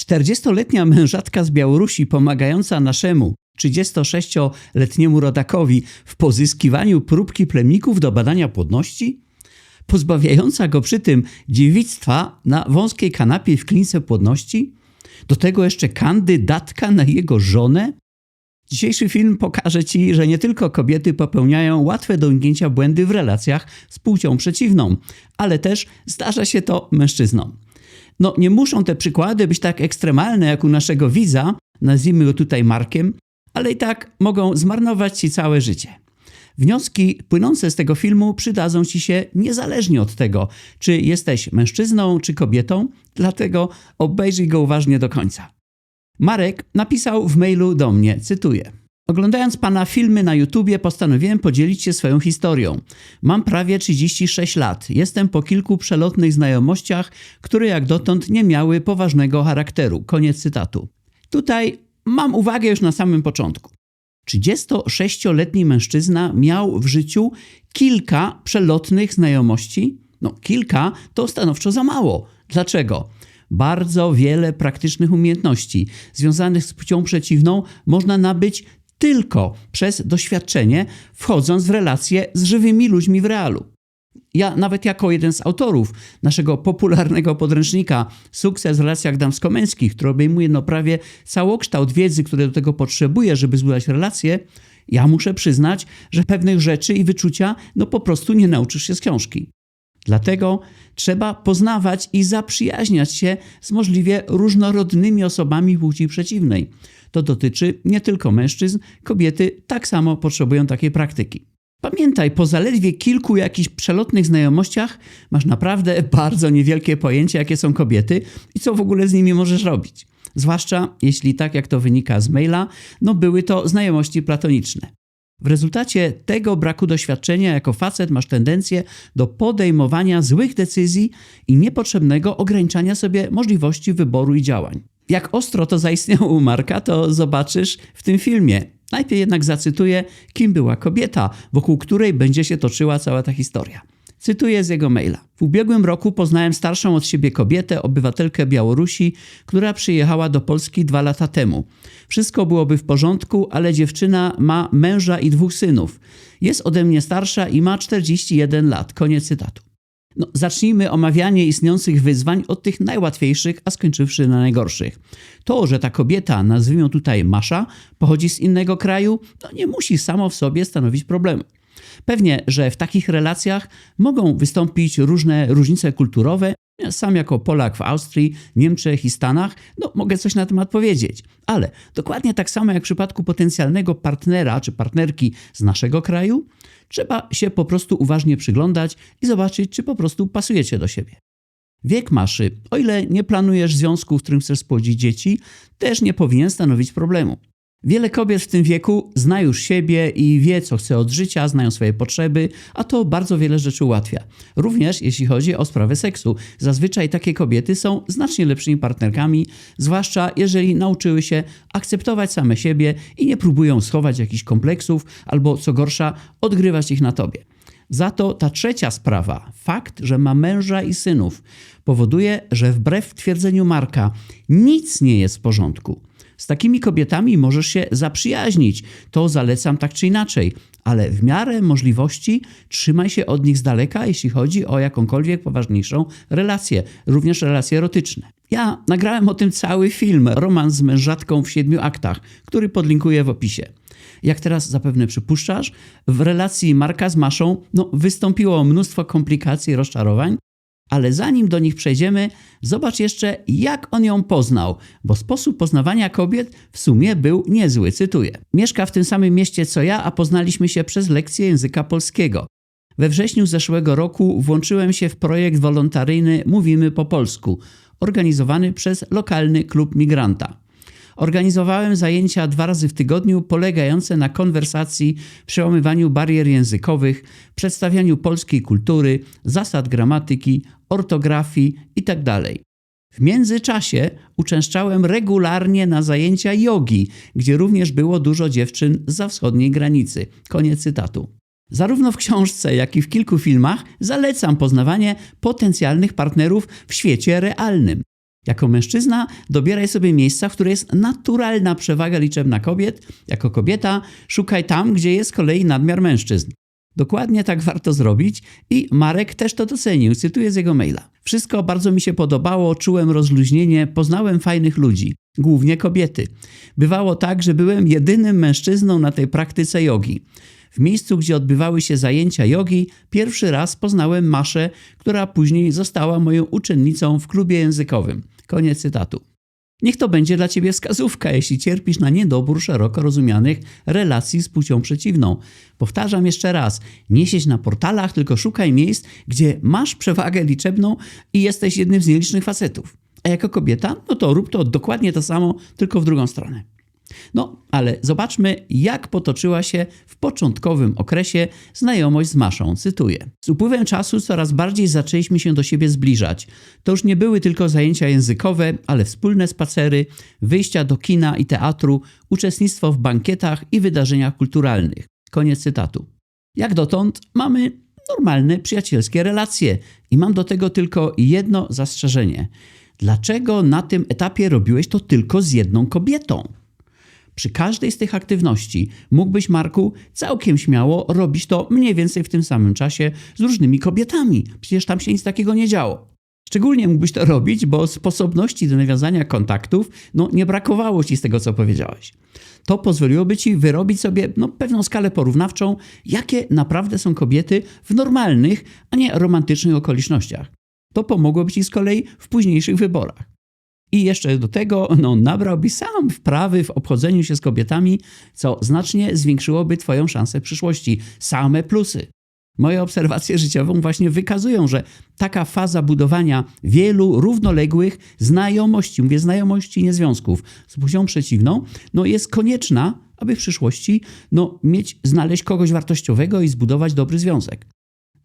40-letnia mężatka z Białorusi pomagająca naszemu 36-letniemu rodakowi w pozyskiwaniu próbki plemników do badania płodności? Pozbawiająca go przy tym dziewictwa na wąskiej kanapie w klinice płodności? Do tego jeszcze kandydatka na jego żonę? Dzisiejszy film pokaże Ci, że nie tylko kobiety popełniają łatwe do uniknięcia błędy w relacjach z płcią przeciwną, ale też zdarza się to mężczyznom. No, nie muszą te przykłady być tak ekstremalne jak u naszego widza, nazwijmy go tutaj Markiem, ale i tak mogą zmarnować Ci całe życie. Wnioski płynące z tego filmu przydadzą Ci się niezależnie od tego, czy jesteś mężczyzną czy kobietą, dlatego obejrzyj go uważnie do końca. Marek napisał w mailu do mnie, cytuję. Oglądając pana filmy na YouTubie, postanowiłem podzielić się swoją historią. Mam prawie 36 lat. Jestem po kilku przelotnych znajomościach, które jak dotąd nie miały poważnego charakteru. Koniec cytatu. Tutaj mam uwagę już na samym początku. 36-letni mężczyzna miał w życiu kilka przelotnych znajomości. No, kilka to stanowczo za mało. Dlaczego? Bardzo wiele praktycznych umiejętności związanych z płcią przeciwną można nabyć tylko przez doświadczenie, wchodząc w relacje z żywymi ludźmi w realu. Ja nawet jako jeden z autorów naszego popularnego podręcznika Sukces w relacjach damsko-męskich, który obejmuje no prawie całokształt wiedzy, które do tego potrzebuje, żeby zbudować relacje, ja muszę przyznać, że pewnych rzeczy i wyczucia no po prostu nie nauczysz się z książki. Dlatego trzeba poznawać i zaprzyjaźniać się z możliwie różnorodnymi osobami płci przeciwnej. To dotyczy nie tylko mężczyzn, kobiety tak samo potrzebują takiej praktyki. Pamiętaj, po zaledwie kilku jakichś przelotnych znajomościach masz naprawdę bardzo niewielkie pojęcie, jakie są kobiety i co w ogóle z nimi możesz robić. Zwłaszcza jeśli, tak jak to wynika z maila, no były to znajomości platoniczne. W rezultacie tego braku doświadczenia jako facet masz tendencję do podejmowania złych decyzji i niepotrzebnego ograniczania sobie możliwości wyboru i działań. Jak ostro to zaistniało u Marka, to zobaczysz w tym filmie. Najpierw jednak zacytuję, kim była kobieta, wokół której będzie się toczyła cała ta historia. Cytuję z jego maila. W ubiegłym roku poznałem starszą od siebie kobietę, obywatelkę Białorusi, która przyjechała do Polski dwa lata temu. Wszystko byłoby w porządku, ale dziewczyna ma męża i dwóch synów. Jest ode mnie starsza i ma 41 lat. Koniec cytatu. No, zacznijmy omawianie istniejących wyzwań od tych najłatwiejszych, a skończywszy na najgorszych. To, że ta kobieta, nazwijmy ją tutaj Masza, pochodzi z innego kraju, no nie musi samo w sobie stanowić problemu. Pewnie, że w takich relacjach mogą wystąpić różne różnice kulturowe. Sam jako Polak w Austrii, Niemczech i Stanach, no mogę coś na temat powiedzieć. Ale dokładnie tak samo jak w przypadku potencjalnego partnera czy partnerki z naszego kraju, trzeba się po prostu uważnie przyglądać i zobaczyć, czy po prostu pasujecie do siebie. Wiek maszy, o ile nie planujesz związku, w którym chcesz spłodzić dzieci, też nie powinien stanowić problemu. Wiele kobiet w tym wieku zna już siebie i wie, co chce od życia, znają swoje potrzeby, a to bardzo wiele rzeczy ułatwia. Również jeśli chodzi o sprawę seksu. Zazwyczaj takie kobiety są znacznie lepszymi partnerkami, zwłaszcza jeżeli nauczyły się akceptować same siebie i nie próbują schować jakichś kompleksów albo, co gorsza, odgrywać ich na tobie. Za to ta trzecia sprawa, fakt, że ma męża i synów, powoduje, że wbrew twierdzeniu Marka nic nie jest w porządku. Z takimi kobietami możesz się zaprzyjaźnić, to zalecam tak czy inaczej, ale w miarę możliwości trzymaj się od nich z daleka, jeśli chodzi o jakąkolwiek poważniejszą relację, również relacje erotyczne. Ja nagrałem o tym cały film, romans z mężatką w siedmiu aktach, który podlinkuję w opisie. Jak teraz zapewne przypuszczasz, w relacji Marka z Maszą no, wystąpiło mnóstwo komplikacji i rozczarowań, ale zanim do nich przejdziemy, zobacz jeszcze, jak on ją poznał, bo sposób poznawania kobiet w sumie był niezły. Cytuję. Mieszka w tym samym mieście co ja, a poznaliśmy się przez lekcję języka polskiego. We wrześniu zeszłego roku włączyłem się w projekt wolontaryjny Mówimy po polsku, organizowany przez lokalny klub migranta. Organizowałem zajęcia dwa razy w tygodniu polegające na konwersacji, przełamywaniu barier językowych, przedstawianiu polskiej kultury, zasad gramatyki, ortografii itd. W międzyczasie uczęszczałem regularnie na zajęcia jogi, gdzie również było dużo dziewczyn za wschodniej granicy. Koniec cytatu. Zarówno w książce, jak i w kilku filmach zalecam poznawanie potencjalnych partnerów w świecie realnym. Jako mężczyzna dobieraj sobie miejsca, w których jest naturalna przewaga liczebna kobiet. Jako kobieta szukaj tam, gdzie jest z kolei nadmiar mężczyzn. Dokładnie tak warto zrobić i Marek też to docenił, cytuję z jego maila. Wszystko bardzo mi się podobało, czułem rozluźnienie, poznałem fajnych ludzi, głównie kobiety. Bywało tak, że byłem jedynym mężczyzną na tej praktyce jogi. W miejscu, gdzie odbywały się zajęcia jogi, pierwszy raz poznałem Maszę, która później została moją uczennicą w klubie językowym. Koniec cytatu. Niech to będzie dla ciebie wskazówka, jeśli cierpisz na niedobór szeroko rozumianych relacji z płcią przeciwną. Powtarzam jeszcze raz, nie siedź na portalach, tylko szukaj miejsc, gdzie masz przewagę liczebną i jesteś jednym z nielicznych facetów. A jako kobieta, no to rób to dokładnie to samo, tylko w drugą stronę. No, ale zobaczmy, jak potoczyła się w początkowym okresie znajomość z Maszą. Cytuję. Z upływem czasu coraz bardziej zaczęliśmy się do siebie zbliżać. To już nie były tylko zajęcia językowe, ale wspólne spacery, wyjścia do kina i teatru, uczestnictwo w bankietach i wydarzeniach kulturalnych. Koniec cytatu. Jak dotąd mamy normalne, przyjacielskie relacje i mam do tego tylko jedno zastrzeżenie. Dlaczego na tym etapie robiłeś to tylko z jedną kobietą? Przy każdej z tych aktywności mógłbyś, Marku, całkiem śmiało robić to mniej więcej w tym samym czasie z różnymi kobietami. Przecież tam się nic takiego nie działo. Szczególnie mógłbyś to robić, bo sposobności do nawiązania kontaktów no, nie brakowało ci z tego, co powiedziałeś. To pozwoliłoby ci wyrobić sobie no, pewną skalę porównawczą, jakie naprawdę są kobiety w normalnych, a nie romantycznych okolicznościach. To pomogłoby ci z kolei w późniejszych wyborach. I jeszcze do tego no, nabrałby sam wprawy w obchodzeniu się z kobietami, co znacznie zwiększyłoby Twoją szansę w przyszłości. Same plusy. Moje obserwacje życiowe właśnie wykazują, że taka faza budowania wielu równoległych znajomości, mówię znajomości, nie związków z płcią przeciwną, no jest konieczna, aby w przyszłości no, mieć, znaleźć kogoś wartościowego i zbudować dobry związek.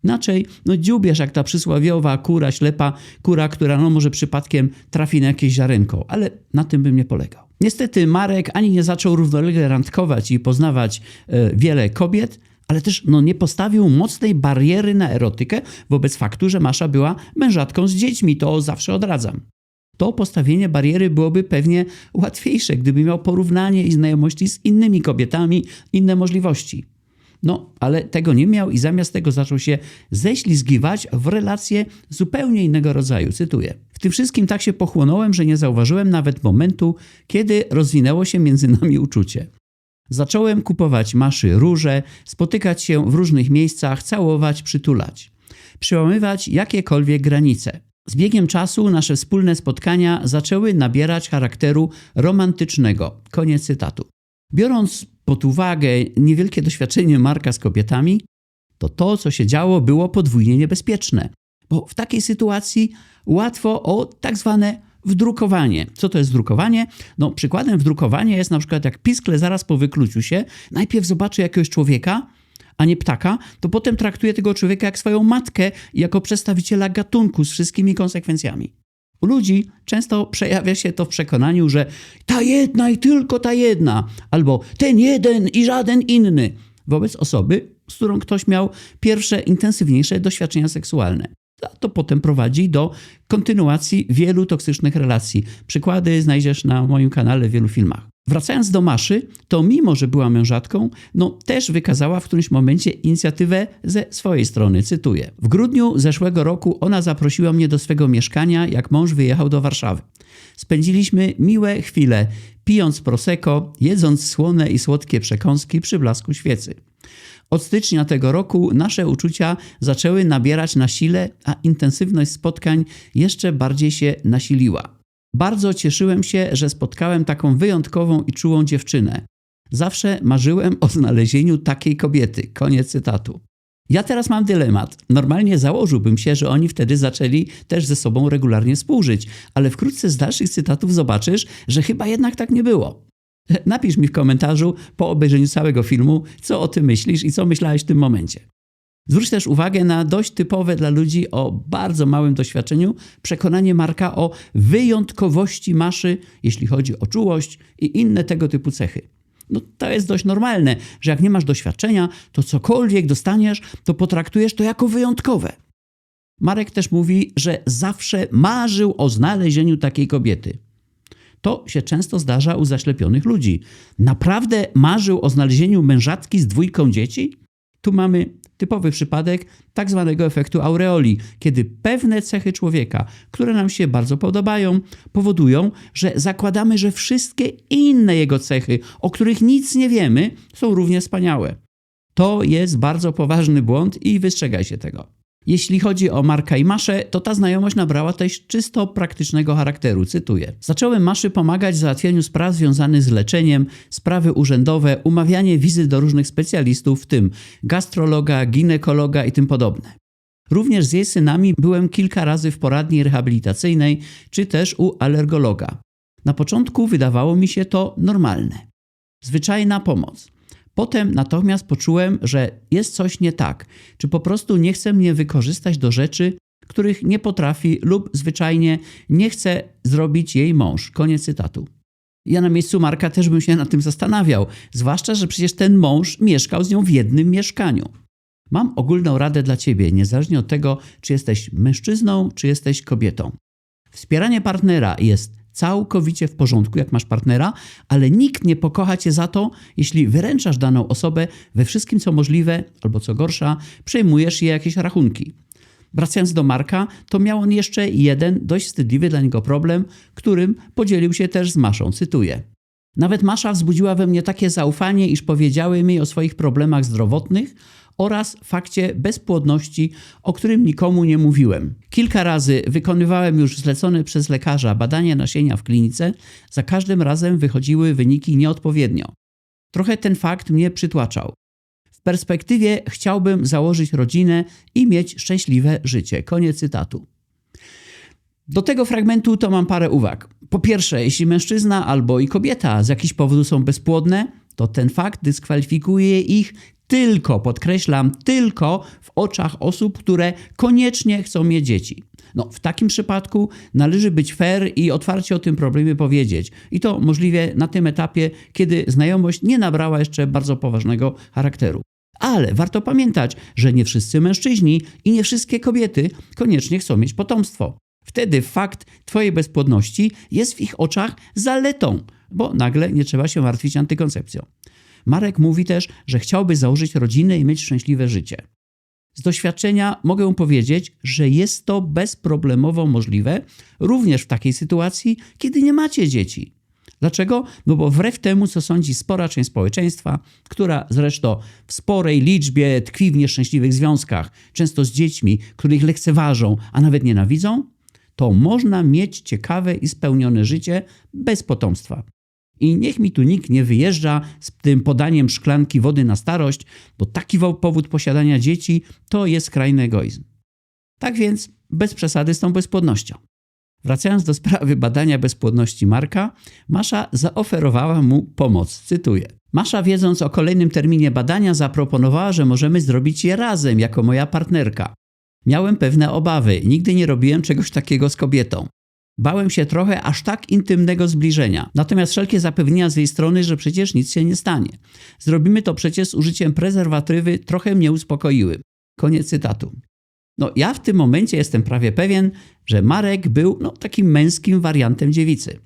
Inaczej, no dziubiesz jak ta przysłowiowa kura ślepa, kura, która no może przypadkiem trafi na jakieś ziarenko, ale na tym bym nie polegał. Niestety Marek ani nie zaczął równolegle randkować i poznawać e, wiele kobiet, ale też no, nie postawił mocnej bariery na erotykę wobec faktu, że Masza była mężatką z dziećmi. To zawsze odradzam. To postawienie bariery byłoby pewnie łatwiejsze, gdyby miał porównanie i znajomości z innymi kobietami, inne możliwości. No, ale tego nie miał i zamiast tego zaczął się ześlizgiwać w relacje zupełnie innego rodzaju. Cytuję. W tym wszystkim tak się pochłonąłem, że nie zauważyłem nawet momentu, kiedy rozwinęło się między nami uczucie. Zacząłem kupować maszy róże, spotykać się w różnych miejscach, całować, przytulać. Przełamywać jakiekolwiek granice. Z biegiem czasu nasze wspólne spotkania zaczęły nabierać charakteru romantycznego. Koniec cytatu. Biorąc pod uwagę niewielkie doświadczenie Marka z kobietami, to to, co się działo, było podwójnie niebezpieczne. Bo w takiej sytuacji łatwo o tak zwane wdrukowanie. Co to jest wdrukowanie? No, przykładem wdrukowania jest na przykład jak piskle zaraz po wykluciu się, najpierw zobaczy jakiegoś człowieka, a nie ptaka, to potem traktuje tego człowieka jak swoją matkę jako przedstawiciela gatunku z wszystkimi konsekwencjami. U ludzi często przejawia się to w przekonaniu, że ta jedna i tylko ta jedna, albo ten jeden i żaden inny, wobec osoby, z którą ktoś miał pierwsze intensywniejsze doświadczenia seksualne. A to potem prowadzi do kontynuacji wielu toksycznych relacji. Przykłady znajdziesz na moim kanale w wielu filmach. Wracając do Maszy, to mimo, że była mężatką, no też wykazała w którymś momencie inicjatywę ze swojej strony. Cytuję. W grudniu zeszłego roku ona zaprosiła mnie do swego mieszkania, jak mąż wyjechał do Warszawy. Spędziliśmy miłe chwile, pijąc prosecco, jedząc słone i słodkie przekąski przy blasku świecy. Od stycznia tego roku nasze uczucia zaczęły nabierać na sile, a intensywność spotkań jeszcze bardziej się nasiliła. Bardzo cieszyłem się, że spotkałem taką wyjątkową i czułą dziewczynę. Zawsze marzyłem o znalezieniu takiej kobiety. Koniec cytatu. Ja teraz mam dylemat. Normalnie założyłbym się, że oni wtedy zaczęli też ze sobą regularnie współżyć, ale wkrótce z dalszych cytatów zobaczysz, że chyba jednak tak nie było. Napisz mi w komentarzu po obejrzeniu całego filmu, co o tym myślisz i co myślałeś w tym momencie. Zwróć też uwagę na dość typowe dla ludzi o bardzo małym doświadczeniu przekonanie Marka o wyjątkowości maszy, jeśli chodzi o czułość i inne tego typu cechy. No to jest dość normalne, że jak nie masz doświadczenia, to cokolwiek dostaniesz, to potraktujesz to jako wyjątkowe. Marek też mówi, że zawsze marzył o znalezieniu takiej kobiety. To się często zdarza u zaślepionych ludzi. Naprawdę marzył o znalezieniu mężatki z dwójką dzieci? Tu mamy typowy przypadek tak zwanego efektu aureoli, kiedy pewne cechy człowieka, które nam się bardzo podobają, powodują, że zakładamy, że wszystkie inne jego cechy, o których nic nie wiemy, są równie wspaniałe. To jest bardzo poważny błąd i wystrzegaj się tego. Jeśli chodzi o Marka i Maszę, to ta znajomość nabrała też czysto praktycznego charakteru. Cytuję. Zacząłem Maszy pomagać w załatwieniu spraw związanych z leczeniem, sprawy urzędowe, umawianie wizyt do różnych specjalistów, w tym gastrologa, ginekologa i tym podobne. Również z jej synami byłem kilka razy w poradni rehabilitacyjnej, czy też u alergologa. Na początku wydawało mi się to normalne. Zwyczajna pomoc. Potem natomiast poczułem, że jest coś nie tak, czy po prostu nie chce mnie wykorzystać do rzeczy, których nie potrafi lub zwyczajnie nie chce zrobić jej mąż. Koniec cytatu. Ja na miejscu Marka też bym się nad tym zastanawiał, zwłaszcza, że przecież ten mąż mieszkał z nią w jednym mieszkaniu. Mam ogólną radę dla ciebie, niezależnie od tego, czy jesteś mężczyzną, czy jesteś kobietą. Wspieranie partnera jest całkowicie w porządku, jak masz partnera, ale nikt nie pokocha cię za to, jeśli wyręczasz daną osobę we wszystkim, co możliwe, albo co gorsza, przejmujesz jej jakieś rachunki. Wracając do Marka, to miał on jeszcze jeden dość wstydliwy dla niego problem, którym podzielił się też z Maszą. Cytuję. Nawet Masza wzbudziła we mnie takie zaufanie, iż powiedziały mi o swoich problemach zdrowotnych, oraz fakcie bezpłodności, o którym nikomu nie mówiłem. Kilka razy wykonywałem już zlecone przez lekarza badania nasienia w klinice, za każdym razem wychodziły wyniki nieodpowiednio. Trochę ten fakt mnie przytłaczał. W perspektywie chciałbym założyć rodzinę i mieć szczęśliwe życie. Koniec cytatu. Do tego fragmentu to mam parę uwag. Po pierwsze, jeśli mężczyzna albo i kobieta z jakichś powodów są bezpłodne, to ten fakt dyskwalifikuje ich tylko, podkreślam, tylko w oczach osób, które koniecznie chcą mieć dzieci. No, w takim przypadku należy być fair i otwarcie o tym problemie powiedzieć. I to możliwie na tym etapie, kiedy znajomość nie nabrała jeszcze bardzo poważnego charakteru. Ale warto pamiętać, że nie wszyscy mężczyźni i nie wszystkie kobiety koniecznie chcą mieć potomstwo. Wtedy fakt Twojej bezpłodności jest w ich oczach zaletą, bo nagle nie trzeba się martwić antykoncepcją. Marek mówi też, że chciałby założyć rodzinę i mieć szczęśliwe życie. Z doświadczenia mogę powiedzieć, że jest to bezproblemowo możliwe, również w takiej sytuacji, kiedy nie macie dzieci. Dlaczego? No bo wbrew temu, co sądzi spora część społeczeństwa, która zresztą w sporej liczbie tkwi w nieszczęśliwych związkach, często z dziećmi, których lekceważą, a nawet nienawidzą, to można mieć ciekawe i spełnione życie bez potomstwa. I niech mi tu nikt nie wyjeżdża z tym podaniem szklanki wody na starość, bo taki powód posiadania dzieci to jest skrajny egoizm. Tak więc bez przesady z tą bezpłodnością. Wracając do sprawy badania bezpłodności Marka, Masza zaoferowała mu pomoc. Cytuję. Masza, wiedząc o kolejnym terminie badania, zaproponowała, że możemy zrobić je razem jako moja partnerka. Miałem pewne obawy, nigdy nie robiłem czegoś takiego z kobietą. Bałem się trochę aż tak intymnego zbliżenia. Natomiast wszelkie zapewnienia z jej strony, że przecież nic się nie stanie. Zrobimy to przecież z użyciem prezerwatywy, trochę mnie uspokoiły. Koniec cytatu. No, ja w tym momencie jestem prawie pewien, że Marek był no, takim męskim wariantem dziewicy.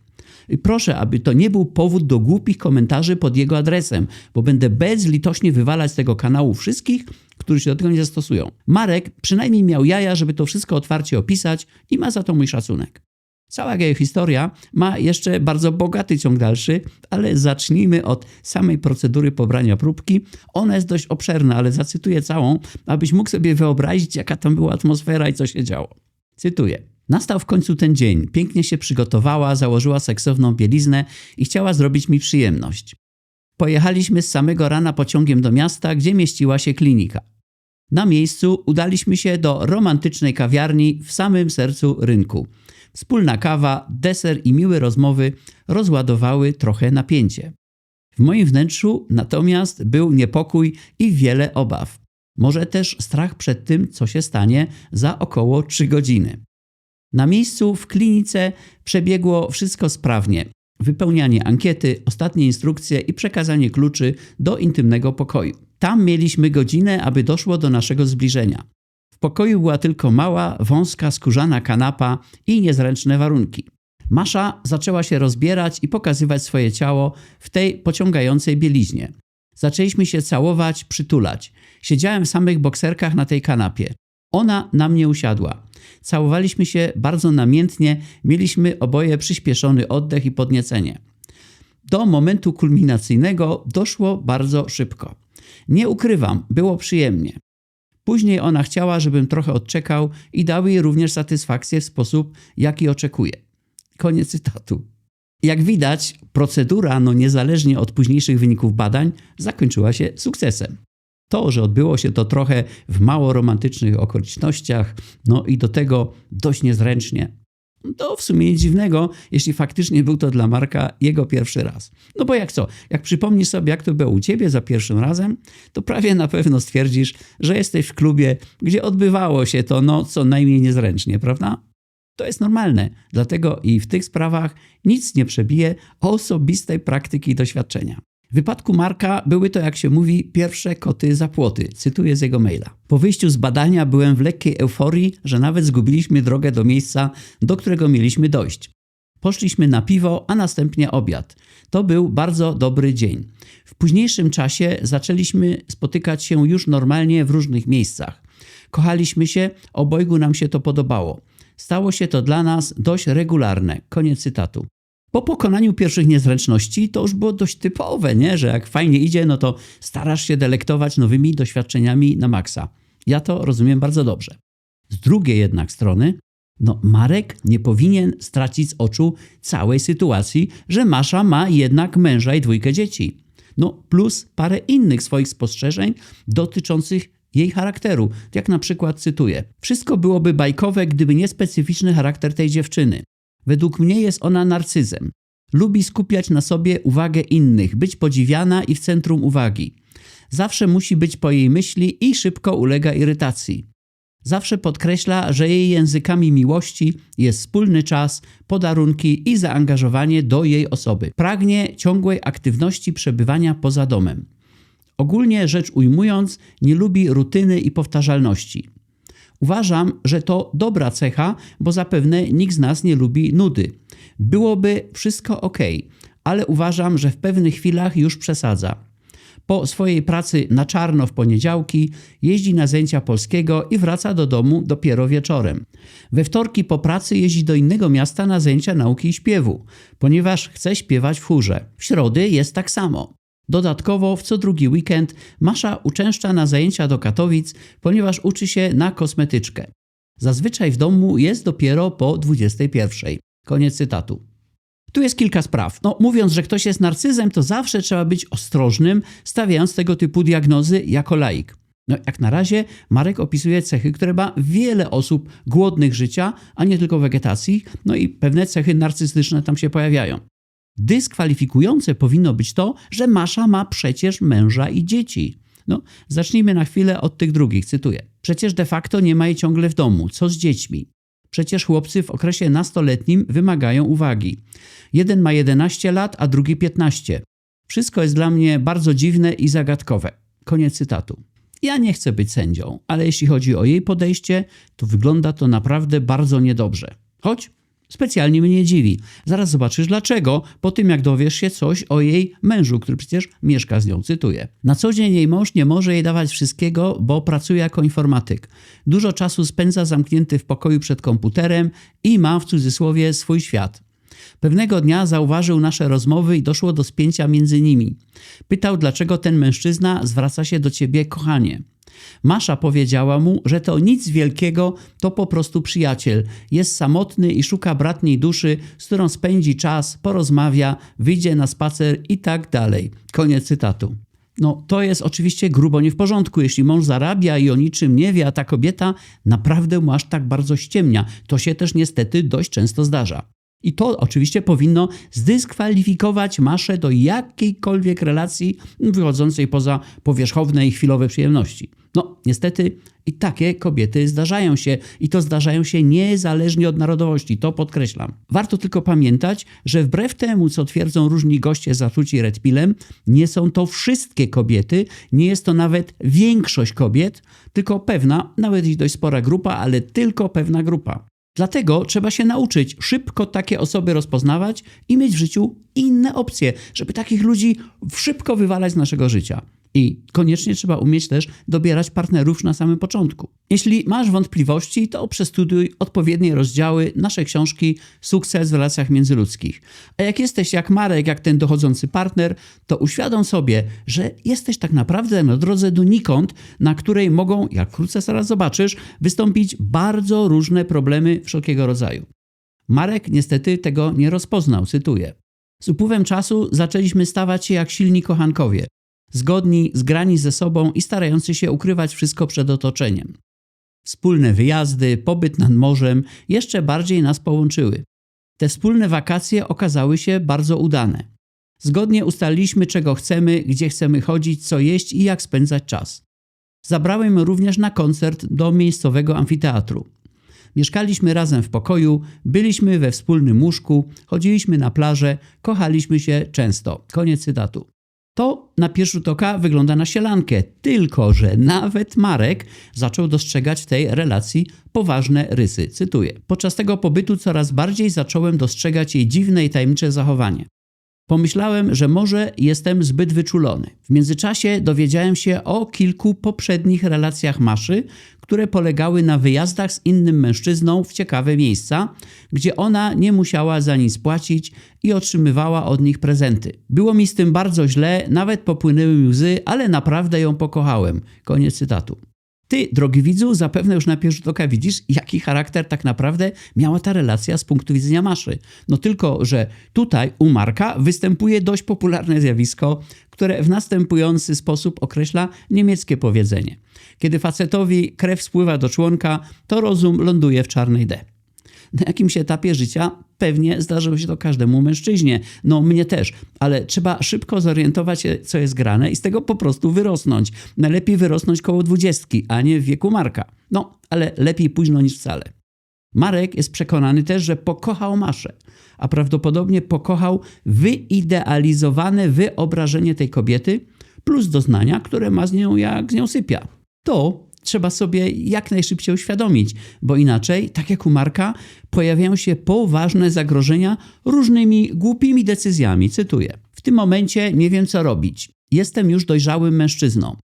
I proszę, aby to nie był powód do głupich komentarzy pod jego adresem, bo będę bezlitośnie wywalać z tego kanału wszystkich, którzy się do tego nie zastosują. Marek przynajmniej miał jaja, żeby to wszystko otwarcie opisać i ma za to mój szacunek. Cała jego historia ma jeszcze bardzo bogaty ciąg dalszy, ale zacznijmy od samej procedury pobrania próbki. Ona jest dość obszerna, ale zacytuję całą, abyś mógł sobie wyobrazić, jaka tam była atmosfera i co się działo. Cytuję. Nastał w końcu ten dzień. Pięknie się przygotowała, założyła seksowną bieliznę i chciała zrobić mi przyjemność. Pojechaliśmy z samego rana pociągiem do miasta, gdzie mieściła się klinika. Na miejscu udaliśmy się do romantycznej kawiarni w samym sercu rynku. Wspólna kawa, deser i miłe rozmowy rozładowały trochę napięcie. W moim wnętrzu natomiast był niepokój i wiele obaw. Może też strach przed tym, co się stanie za około 3 godziny. Na miejscu w klinice przebiegło wszystko sprawnie. Wypełnianie ankiety, ostatnie instrukcje i przekazanie kluczy do intymnego pokoju. Tam mieliśmy godzinę, aby doszło do naszego zbliżenia pokoju była tylko mała, wąska, skórzana kanapa i niezręczne warunki. Masza zaczęła się rozbierać i pokazywać swoje ciało w tej pociągającej bieliźnie. Zaczęliśmy się całować, przytulać. Siedziałem w samych bokserkach na tej kanapie. Ona na mnie usiadła. Całowaliśmy się bardzo namiętnie, mieliśmy oboje przyspieszony oddech i podniecenie. Do momentu kulminacyjnego doszło bardzo szybko. Nie ukrywam, było przyjemnie. Później ona chciała, żebym trochę odczekał i dał jej również satysfakcję w sposób, jaki oczekuje. Koniec cytatu. Jak widać, procedura, no niezależnie od późniejszych wyników badań, zakończyła się sukcesem. To, że odbyło się to trochę w mało romantycznych okolicznościach, no i do tego dość niezręcznie, to w sumie nic dziwnego, jeśli faktycznie był to dla Marka jego pierwszy raz. No bo jak co, jak przypomnisz sobie, jak to było u ciebie za pierwszym razem, to prawie na pewno stwierdzisz, że jesteś w klubie, gdzie odbywało się to no co najmniej niezręcznie, prawda? To jest normalne, dlatego i w tych sprawach nic nie przebije osobistej praktyki i doświadczenia. W wypadku Marka były to, jak się mówi, pierwsze koty za płoty. Cytuję z jego maila. Po wyjściu z badania byłem w lekkiej euforii, że nawet zgubiliśmy drogę do miejsca, do którego mieliśmy dojść. Poszliśmy na piwo, a następnie obiad. To był bardzo dobry dzień. W późniejszym czasie zaczęliśmy spotykać się już normalnie w różnych miejscach. Kochaliśmy się, obojgu nam się to podobało. Stało się to dla nas dość regularne. Koniec cytatu. Po pokonaniu pierwszych niezręczności to już było dość typowe, nie? że jak fajnie idzie, no to starasz się delektować nowymi doświadczeniami na maksa. Ja to rozumiem bardzo dobrze. Z drugiej jednak strony, no Marek nie powinien stracić z oczu całej sytuacji, że Masza ma jednak męża i dwójkę dzieci. No plus parę innych swoich spostrzeżeń dotyczących jej charakteru, jak na przykład cytuję: Wszystko byłoby bajkowe, gdyby nie specyficzny charakter tej dziewczyny. Według mnie jest ona narcyzem. Lubi skupiać na sobie uwagę innych, być podziwiana i w centrum uwagi. Zawsze musi być po jej myśli i szybko ulega irytacji. Zawsze podkreśla, że jej językami miłości jest wspólny czas, podarunki i zaangażowanie do jej osoby. Pragnie ciągłej aktywności przebywania poza domem. Ogólnie rzecz ujmując, nie lubi rutyny i powtarzalności. Uważam, że to dobra cecha, bo zapewne nikt z nas nie lubi nudy. Byłoby wszystko ok, ale uważam, że w pewnych chwilach już przesadza. Po swojej pracy na czarno w poniedziałki jeździ na zajęcia polskiego i wraca do domu dopiero wieczorem. We wtorki po pracy jeździ do innego miasta na zajęcia nauki i śpiewu, ponieważ chce śpiewać w chórze. W środy jest tak samo. Dodatkowo w co drugi weekend Masza uczęszcza na zajęcia do Katowic, ponieważ uczy się na kosmetyczkę. Zazwyczaj w domu jest dopiero po 21. Koniec cytatu. Tu jest kilka spraw. No, mówiąc, że ktoś jest narcyzem, to zawsze trzeba być ostrożnym, stawiając tego typu diagnozy jako laik. No, jak na razie Marek opisuje cechy, które ma wiele osób głodnych życia, a nie tylko wegetacji, no i pewne cechy narcystyczne tam się pojawiają. Dyskwalifikujące powinno być to, że Masza ma przecież męża i dzieci. No, zacznijmy na chwilę od tych drugich, cytuję. Przecież de facto nie ma jej ciągle w domu. Co z dziećmi? Przecież chłopcy w okresie nastoletnim wymagają uwagi. Jeden ma 11 lat, a drugi 15. Wszystko jest dla mnie bardzo dziwne i zagadkowe. Koniec cytatu. Ja nie chcę być sędzią, ale jeśli chodzi o jej podejście, to wygląda to naprawdę bardzo niedobrze. Choć Specjalnie mnie dziwi. Zaraz zobaczysz dlaczego, po tym jak dowiesz się coś o jej mężu, który przecież mieszka z nią, cytuję. Na co dzień jej mąż nie może jej dawać wszystkiego, bo pracuje jako informatyk. Dużo czasu spędza zamknięty w pokoju przed komputerem i ma w cudzysłowie swój świat. Pewnego dnia zauważył nasze rozmowy i doszło do spięcia między nimi. Pytał, dlaczego ten mężczyzna zwraca się do ciebie, kochanie. Masza powiedziała mu, że to nic wielkiego, to po prostu przyjaciel. Jest samotny i szuka bratniej duszy, z którą spędzi czas, porozmawia, wyjdzie na spacer i tak dalej. Koniec cytatu. No, to jest oczywiście grubo nie w porządku. Jeśli mąż zarabia i o niczym nie wie, a ta kobieta naprawdę mu aż tak bardzo ściemnia. To się też niestety dość często zdarza. I to oczywiście powinno zdyskwalifikować Maszę do jakiejkolwiek relacji wychodzącej poza powierzchowne i chwilowe przyjemności. No, niestety i takie kobiety zdarzają się i to zdarzają się niezależnie od narodowości, to podkreślam. Warto tylko pamiętać, że wbrew temu, co twierdzą różni goście zatruci Red nie są to wszystkie kobiety, nie jest to nawet większość kobiet, tylko pewna, nawet i dość spora grupa, ale tylko pewna grupa. Dlatego trzeba się nauczyć szybko takie osoby rozpoznawać i mieć w życiu inne opcje, żeby takich ludzi szybko wywalać z naszego życia. I koniecznie trzeba umieć też dobierać partnerów na samym początku. Jeśli masz wątpliwości, to przestudiuj odpowiednie rozdziały naszej książki Sukces w relacjach międzyludzkich. A jak jesteś jak Marek, jak ten dochodzący partner, to uświadom sobie, że jesteś tak naprawdę na drodze donikąd, na której mogą, jak wkrótce zaraz zobaczysz, wystąpić bardzo różne problemy wszelkiego rodzaju. Marek niestety tego nie rozpoznał, cytuję. Z upływem czasu zaczęliśmy stawać się jak silni kochankowie zgodni, zgrani ze sobą i starający się ukrywać wszystko przed otoczeniem. Wspólne wyjazdy, pobyt nad morzem jeszcze bardziej nas połączyły. Te wspólne wakacje okazały się bardzo udane. Zgodnie ustaliliśmy, czego chcemy, gdzie chcemy chodzić, co jeść i jak spędzać czas. Zabrałem również na koncert do miejscowego amfiteatru. Mieszkaliśmy razem w pokoju, byliśmy we wspólnym łóżku, chodziliśmy na plażę, kochaliśmy się często. Koniec cytatu. To na pierwszy rzut oka wygląda na sielankę, tylko że nawet Marek zaczął dostrzegać w tej relacji poważne rysy. Cytuję: Podczas tego pobytu coraz bardziej zacząłem dostrzegać jej dziwne i tajemnicze zachowanie. Pomyślałem, że może jestem zbyt wyczulony. W międzyczasie dowiedziałem się o kilku poprzednich relacjach Maszy, które polegały na wyjazdach z innym mężczyzną w ciekawe miejsca, gdzie ona nie musiała za nic płacić i otrzymywała od nich prezenty. Było mi z tym bardzo źle, nawet popłynęły łzy, ale naprawdę ją pokochałem. Koniec cytatu. Ty, drogi widzu, zapewne już na pierwszy rzut oka widzisz, jaki charakter tak naprawdę miała ta relacja z punktu widzenia Maszy. No tylko, że tutaj u Marka występuje dość popularne zjawisko, które w następujący sposób określa niemieckie powiedzenie. Kiedy facetowi krew spływa do członka, to rozum ląduje w czarnej D na jakimś etapie życia pewnie zdarzyło się to każdemu mężczyźnie. No mnie też, ale trzeba szybko zorientować się, co jest grane i z tego po prostu wyrosnąć. Najlepiej wyrosnąć koło dwudziestki, a nie w wieku Marka. No, ale lepiej późno niż wcale. Marek jest przekonany też, że pokochał Maszę, a prawdopodobnie pokochał wyidealizowane wyobrażenie tej kobiety plus doznania, które ma z nią jak z nią sypia. To trzeba sobie jak najszybciej uświadomić, bo inaczej, tak jak u Marka, pojawiają się poważne zagrożenia różnymi głupimi decyzjami. Cytuję: W tym momencie nie wiem, co robić. Jestem już dojrzałym mężczyzną.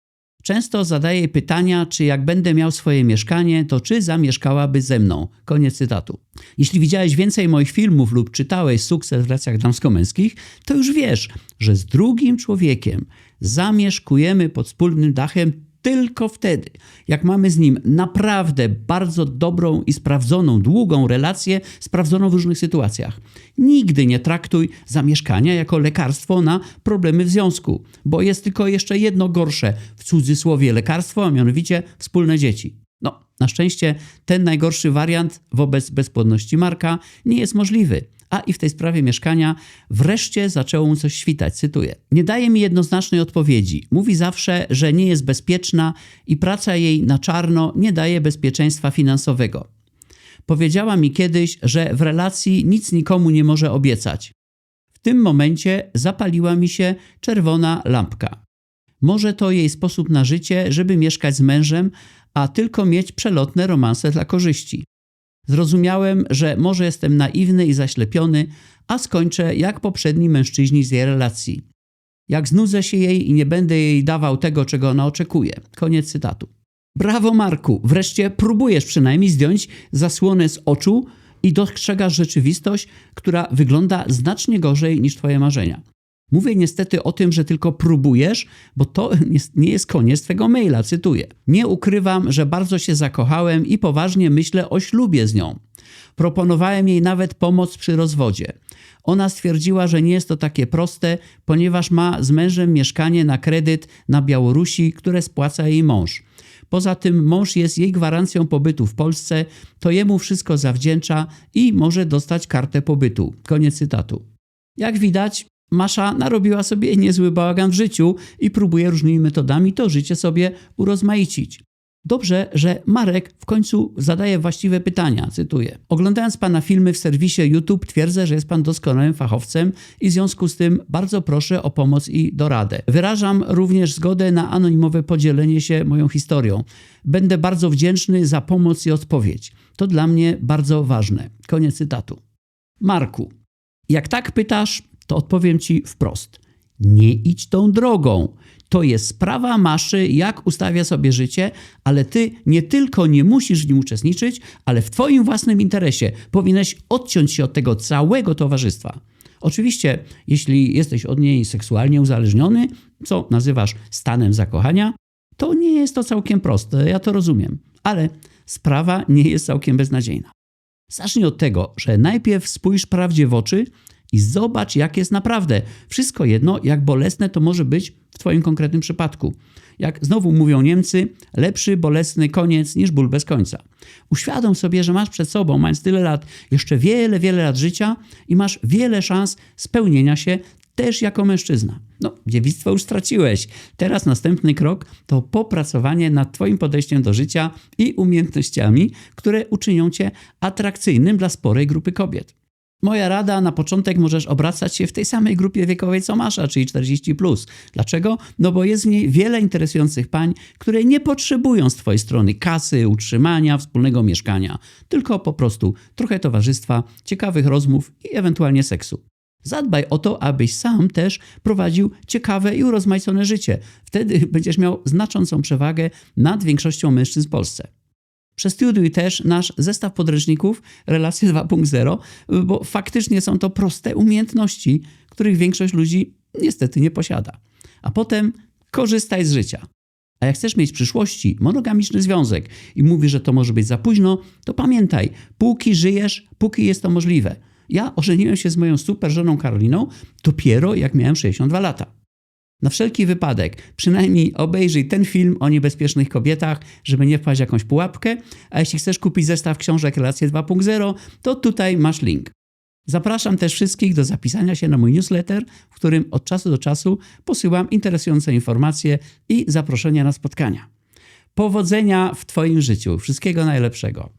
Często zadaję pytania, czy jak będę miał swoje mieszkanie, to czy zamieszkałaby ze mną. Koniec cytatu. Jeśli widziałeś więcej moich filmów lub czytałeś sukces w relacjach damsko-męskich, to już wiesz, że z drugim człowiekiem zamieszkujemy pod wspólnym dachem tylko wtedy, jak mamy z nim naprawdę bardzo dobrą i sprawdzoną, długą relację, sprawdzoną w różnych sytuacjach. Nigdy nie traktuj zamieszkania jako lekarstwo na problemy w związku, bo jest tylko jeszcze jedno gorsze w cudzysłowie lekarstwo, a mianowicie wspólne dzieci. Na szczęście ten najgorszy wariant wobec bezpłodności Marka nie jest możliwy a i w tej sprawie mieszkania wreszcie zaczęło mu coś świtać. Cytuję: Nie daje mi jednoznacznej odpowiedzi. Mówi zawsze, że nie jest bezpieczna i praca jej na czarno nie daje bezpieczeństwa finansowego. Powiedziała mi kiedyś, że w relacji nic nikomu nie może obiecać. W tym momencie zapaliła mi się czerwona lampka. Może to jej sposób na życie, żeby mieszkać z mężem, a tylko mieć przelotne romanse dla korzyści. Zrozumiałem, że może jestem naiwny i zaślepiony, a skończę jak poprzedni mężczyźni z jej relacji. Jak znudzę się jej i nie będę jej dawał tego, czego ona oczekuje. Koniec cytatu. Brawo, Marku! Wreszcie próbujesz przynajmniej zdjąć zasłonę z oczu i dostrzegasz rzeczywistość, która wygląda znacznie gorzej niż Twoje marzenia. Mówię niestety o tym, że tylko próbujesz, bo to nie jest koniec twego maila, cytuję. Nie ukrywam, że bardzo się zakochałem i poważnie myślę o ślubie z nią. Proponowałem jej nawet pomoc przy rozwodzie. Ona stwierdziła, że nie jest to takie proste, ponieważ ma z mężem mieszkanie na kredyt na Białorusi, które spłaca jej mąż. Poza tym mąż jest jej gwarancją pobytu w Polsce, to jemu wszystko zawdzięcza i może dostać kartę pobytu. Koniec cytatu. Jak widać, Masza narobiła sobie niezły bałagan w życiu i próbuje różnymi metodami to życie sobie urozmaicić. Dobrze, że Marek w końcu zadaje właściwe pytania, cytuję. Oglądając pana filmy w serwisie YouTube twierdzę, że jest pan doskonałym fachowcem i w związku z tym bardzo proszę o pomoc i doradę. Wyrażam również zgodę na anonimowe podzielenie się moją historią. Będę bardzo wdzięczny za pomoc i odpowiedź. To dla mnie bardzo ważne. Koniec cytatu. Marku, jak tak pytasz, to odpowiem ci wprost. Nie idź tą drogą. To jest sprawa maszy, jak ustawia sobie życie, ale ty nie tylko nie musisz w nim uczestniczyć, ale w twoim własnym interesie powinieneś odciąć się od tego całego towarzystwa. Oczywiście, jeśli jesteś od niej seksualnie uzależniony, co nazywasz stanem zakochania, to nie jest to całkiem proste, ja to rozumiem, ale sprawa nie jest całkiem beznadziejna. Zacznij od tego, że najpierw spójrz prawdzie w oczy i zobacz, jak jest naprawdę. Wszystko jedno, jak bolesne to może być w Twoim konkretnym przypadku. Jak znowu mówią Niemcy, lepszy bolesny koniec niż ból bez końca. Uświadom sobie, że masz przed sobą, mając tyle lat, jeszcze wiele, wiele lat życia i masz wiele szans spełnienia się też jako mężczyzna. No, dziewictwo już straciłeś. Teraz następny krok to popracowanie nad Twoim podejściem do życia i umiejętnościami, które uczynią Cię atrakcyjnym dla sporej grupy kobiet. Moja rada na początek możesz obracać się w tej samej grupie wiekowej co Masza, czyli 40. Plus. Dlaczego? No bo jest w niej wiele interesujących pań, które nie potrzebują z Twojej strony kasy, utrzymania, wspólnego mieszkania, tylko po prostu trochę towarzystwa, ciekawych rozmów i ewentualnie seksu. Zadbaj o to, abyś sam też prowadził ciekawe i urozmaicone życie. Wtedy będziesz miał znaczącą przewagę nad większością mężczyzn w Polsce. Przestudiuj też nasz zestaw podręczników Relacje 2.0, bo faktycznie są to proste umiejętności, których większość ludzi niestety nie posiada. A potem korzystaj z życia. A jak chcesz mieć w przyszłości monogamiczny związek i mówisz, że to może być za późno, to pamiętaj, póki żyjesz, póki jest to możliwe. Ja ożeniłem się z moją super żoną Karoliną dopiero jak miałem 62 lata. Na wszelki wypadek, przynajmniej obejrzyj ten film o niebezpiecznych kobietach, żeby nie wpaść w jakąś pułapkę, a jeśli chcesz kupić zestaw książek Relacje 2.0, to tutaj masz link. Zapraszam też wszystkich do zapisania się na mój newsletter, w którym od czasu do czasu posyłam interesujące informacje i zaproszenia na spotkania. Powodzenia w Twoim życiu. Wszystkiego najlepszego.